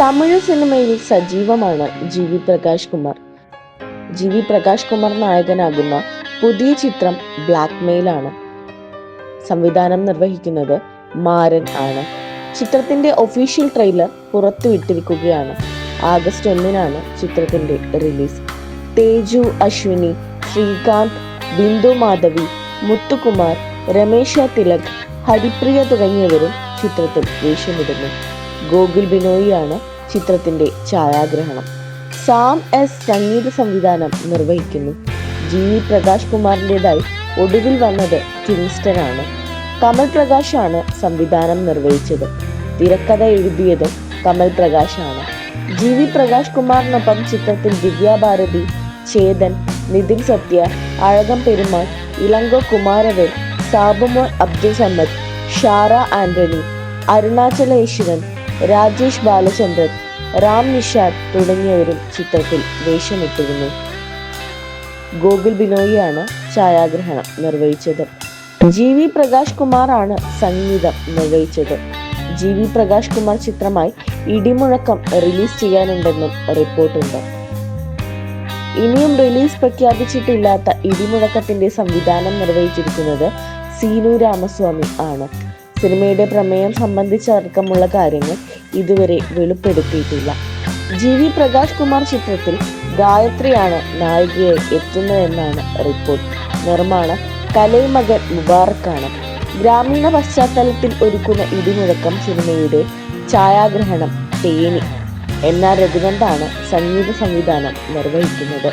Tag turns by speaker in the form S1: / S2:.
S1: തമിഴ് സിനിമയിൽ സജീവമാണ് G V Prakash Kumar. G V Prakash Kumar നായകനാകുന്ന പുതിയ ചിത്രം ബ്ലാക്ക് മെയിൽ ആണ് സംവിധാനം നിർവഹിക്കുന്നത് മാരൻ ആണ്. ചിത്രത്തിന്റെ ഒഫീഷ്യൽ ട്രെയിലർ പുറത്തുവിട്ടിരിക്കുകയാണ്. ആഗസ്റ്റ് ഒന്നിനാണ് ചിത്രത്തിന്റെ റിലീസ്. തേജു അശ്വിനി ശ്രീകാന്ത് ബിന്ദു മാധവി മുത്തുകുമാർ രമേശ തിലക് ഹരിപ്രിയ തുടങ്ങിയവരും ചിത്രത്തിൽ വേഷമിടുന്നു. ഗോകുൽ ബിനോയിയാണ് ചിത്രത്തിന്റെ ഛായാഗ്രഹണം. സാം എസ് സംഗീത സംവിധാനം നിർവഹിക്കുന്നു. ജി വി പ്രകാശ് കുമാറിന്റെതായി ഒടുവിൽ വന്നത് കിങ്സ്റ്റൺ ആണ് കമൽ പ്രകാശ് ആണ് സംവിധാനം നിർവഹിച്ചത്. തിരക്കഥ എഴുതിയതും കമൽ പ്രകാശ് ആണ് ജി വി പ്രകാശ് കുമാറിനൊപ്പം ചിത്രത്തിൽ ദിവ്യ ഭാരതി ചേതൻ നിതിൻ സത്യ അഴകം പെരുമാൾ ഇളങ്കോ കുമാരവേൽ സാബുമോൻ അബ്ദുൾ സമദ് ഷാറ ആന്റണി അരുണാചല ഈശ്വരൻ രാജേഷ് ബാലചന്ദ്രൻ റാം നിഷാദ് തുടങ്ങിയവരും ചിത്രത്തിൽ വേഷമിട്ടിരുന്നു. ഗോകുൽ ബിനോയിയാണ് ഛായാഗ്രഹണം നിർവഹിച്ചത്. ജി വി പ്രകാശ് കുമാറാണ് സംഗീതം നിർവഹിച്ചത്. ജി വി പ്രകാശ് കുമാർ ചിത്രമായി ഇടിമുഴക്കം റിലീസ് ചെയ്യാനുണ്ടെന്നും റിപ്പോർട്ടുണ്ട്. ഇനിയും റിലീസ് പ്രഖ്യാപിച്ചിട്ടില്ലാത്ത ഇടിമുഴക്കത്തിന്റെ സംവിധാനം നിർവഹിച്ചിരിക്കുന്നത് സീനു രാമസ്വാമി ആണ്. സിനിമയുടെ പ്രമേയം സംബന്ധിച്ചടക്കമുള്ള കാര്യങ്ങൾ ഇതുവരെ വെളിപ്പെടുത്തിയിട്ടില്ല. ജി വി പ്രകാശ് കുമാർ ചിത്രത്തിൽ ഗായത്രിയാണ് നായികയെ എത്തുന്നതെന്നാണ് റിപ്പോർട്ട്. നിർമ്മാണം കലൈമകൻ മുബാറക്കാണ്. ഗ്രാമീണ പശ്ചാത്തലത്തിൽ ഒരുക്കുന്ന ഇടിമുഴക്കം സിനിമയുടെ ഛായാഗ്രഹണം തേനി. എന്ന രഘുനന്ദാണ് സംഗീത സംവിധാനം നിർവഹിക്കുന്നത്.